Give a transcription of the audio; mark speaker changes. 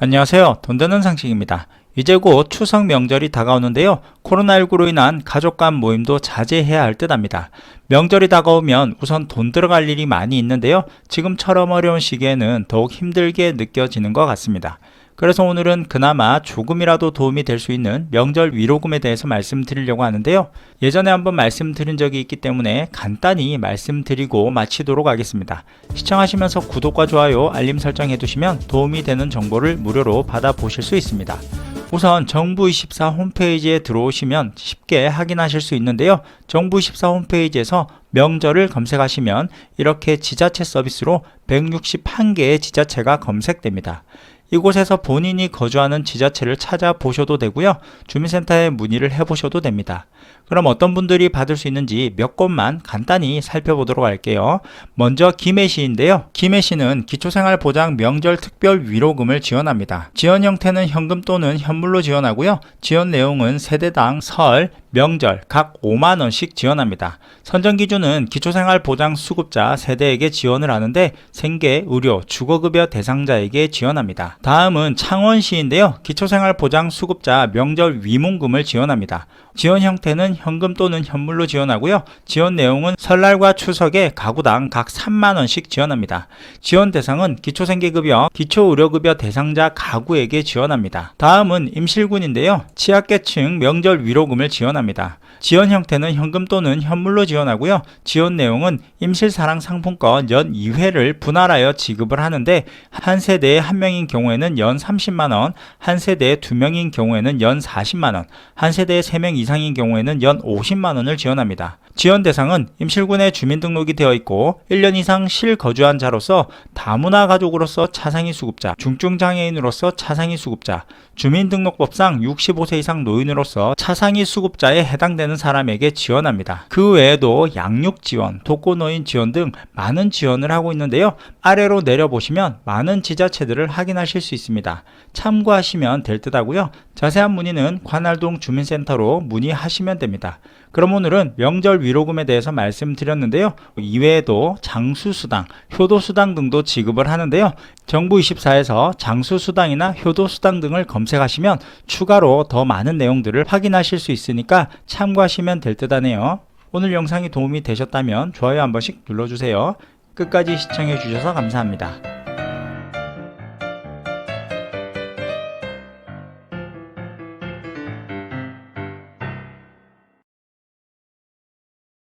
Speaker 1: 안녕하세요. 돈 되는 상식입니다. 이제 곧 추석 명절이 다가오는데요. 코로나19로 인한 가족 간 모임도 자제해야 할 듯 합니다. 명절이 다가오면 우선 돈 들어갈 일이 많이 있는데요. 지금처럼 어려운 시기에는 더욱 힘들게 느껴지는 것 같습니다. 그래서 오늘은 그나마 조금이라도 도움이 될 수 있는 명절 위로금에 대해서 말씀드리려고 하는데요. 예전에 한번 말씀드린 적이 있기 때문에 간단히 말씀드리고 마치도록 하겠습니다. 시청하시면서 구독과 좋아요, 알림 설정 해두시면 도움이 되는 정보를 무료로 받아보실 수 있습니다. 우선 정부24 홈페이지에 들어오시면 쉽게 확인하실 수 있는데요. 정부24 홈페이지에서 명절을 검색하시면 이렇게 지자체 서비스로 161개의 지자체가 검색됩니다. 이곳에서 본인이 거주하는 지자체를 찾아보셔도 되고요. 주민센터에 문의를 해보셔도 됩니다. 그럼 어떤 분들이 받을 수 있는지 몇 곳만 간단히 살펴보도록 할게요. 먼저 김해시인데요. 김해시는 기초생활보장 명절 특별 위로금을 지원합니다. 지원 형태는 현금 또는 현물로 지원하고요. 지원 내용은 세대당 설, 명절 각 5만 원씩 지원합니다. 선정 기준은 기초생활보장 수급자 세대에게 지원을 하는데 생계, 의료, 주거급여 대상자에게 지원합니다. 다음은 창원시인데요. 기초생활보장 수급자 명절 위문금을 지원합니다. 지원 형태는 현금 또는 현물로 지원하고요. 지원 내용은 설날과 추석에 가구당 각 3만 원씩 지원합니다. 지원 대상은 기초생계급여, 기초의료급여 대상자 가구에게 지원합니다. 다음은 임실군인데요. 취약계층 명절 위로금을 지원합니다. 지원 형태는 현금 또는 현물로 지원하고요. 지원 내용은 임실사랑 상품권 연 2회를 분할하여 지급을 하는데 한 세대에 한 명인 경우에는 연 30만 원, 한 세대에 두 명인 경우에는 연 40만 원, 한 세대에 3명 이상인 경우에는 연 50만 원을 지원합니다. 지원 대상은 임실군에 주민등록이 되어 있고 1년 이상 실거주한 자로서 다문화 가족으로서 차상위 수급자, 중증 장애인으로서 차상위 수급자, 주민등록법상 65세 이상 노인으로서 차상위 수급자에 해당 되는 사람에게 지원합니다. 그 외에도 양육 지원, 독거노인 지원 등 많은 지원을 하고 있는데요. 아래로 내려보시면 많은 지자체들을 확인하실 수 있습니다. 참고하시면 될 듯 하고요. 자세한 문의는 관할동 주민센터로 문의하시면 됩니다. 그럼 오늘은 명절 위로금에 대해서 말씀드렸는데요. 이외에도 장수수당, 효도수당 등도 지급을 하는데요. 정부 24에서 장수수당이나 효도수당 등을 검색하시면 추가로 더 많은 내용들을 확인하실 수 있으니까 참고하시면 될 듯 하네요. 오늘 영상이 도움이 되셨다면 좋아요 한 번씩 눌러주세요. 끝까지 시청해 주셔서 감사합니다.